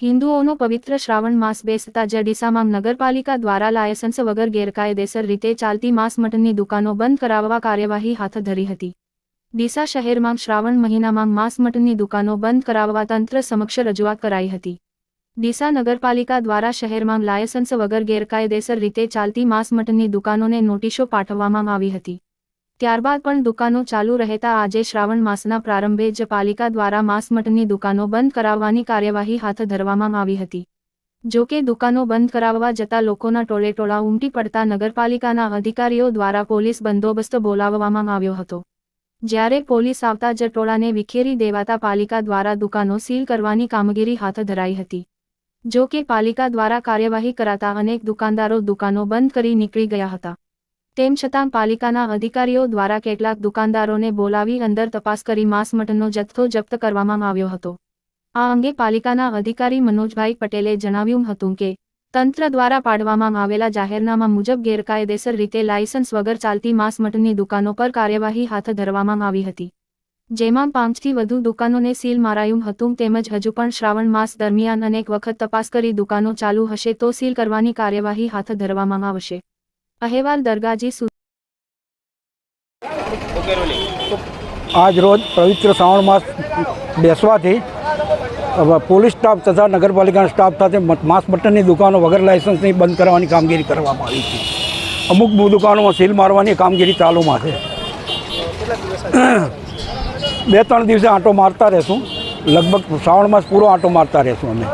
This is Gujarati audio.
હિન્દુઓનો પવિત્ર શ્રાવણ માસ બેસતા જ ડીસામાં નગરપાલિકા દ્વારા લાયસન્સ વગર ગેરકાયદેસર રીતે ચાલતી માંસ મટનની દુકાનો બંધ કરાવવા કાર્યવાહી હાથ ધરી હતી. ડીસા શહેરમાં શ્રાવણ મહિનામાં માંસ મટનની દુકાનો બંધ કરાવવા તંત્ર સમક્ષ રજૂઆત કરાઈ હતી. ડીસા નગરપાલિકા દ્વારા શહેરમાં લાયસન્સ વગર ગેરકાયદેસર રીતે ચાલતી માંસ મટનની દુકાનોને નોટિસો પાઠવવામાં આવી હતી. ત્યારબાદ પણ દુકાનો ચાલુ રહેતા આજે શ્રાવણ માસના પ્રારંભે જ પાલિકા દ્વારા માંસ મટનની દુકાનો બંધ કરાવવાની કાર્યવાહી હાથ ધરવામાં આવી હતી. જો કે દુકાનો બંધ કરાવવા જતા લોકોના ટોળેટોળા ઉમટી પડતા નગરપાલિકાના અધિકારીઓ દ્વારા પોલીસ બંદોબસ્ત બોલાવવામાં આવ્યો હતો. જ્યારે પોલીસ આવતા જ ટોળાને વિખેરી દેવાતા પાલિકા દ્વારા દુકાનો સીલ કરવાની કામગીરી હાથ ધરાઈ હતી. જો કે પાલિકા દ્વારા કાર્યવાહી કરાતા અનેક દુકાનદારો દુકાનો બંધ કરી નીકળી ગયા હતા. તેમ છતાં પાલિકાના અધિકારીઓ દ્વારા કેટલાક દુકાનદારોને બોલાવી અંદર તપાસ કરી માંસ મટનનો જથ્થો જપ્ત કરવામાં આવ્યો હતો. આ અંગે પાલિકાના અધિકારી મનોજભાઈ પટેલે જણાવ્યું હતું કે, તંત્ર દ્વારા પાડવામાં આવેલા જાહેરનામા મુજબ ગેરકાયદેસર રીતે લાયસન્સ વગર ચાલતી માંસ મટનની દુકાનો પર કાર્યવાહી હાથ ધરવામાં આવી હતી. જેમાં પાંચથી વધુ દુકાનોને સીલ મારાયું હતું તેમજ હજુ પણ શ્રાવણ માસ દરમિયાન અનેક વખત તપાસ કરી દુકાનો ચાલુ હશે તો સીલ કરવાની કાર્યવાહી હાથ ધરવામાં આવશે. અહેવાલ દરગાજી આજ રોજ પવિત્ર શ્રાવણ માસ બેસવાથી પોલીસ સ્ટાફ તથા નગરપાલિકાના સ્ટાફ સાથે માસ મટનની દુકાનો વગર લાયસન્સની બંધ કરવાની કામગીરી કરવામાં આવી છે. અમુક બહુ દુકાનોમાં સીલ મારવાની કામગીરી ચાલુમાં છે. બે ત્રણ દિવસે આંટો મારતા રહેશું. લગભગ શ્રાવણ માસ પૂરો આંટો મારતા રહેશું અમે.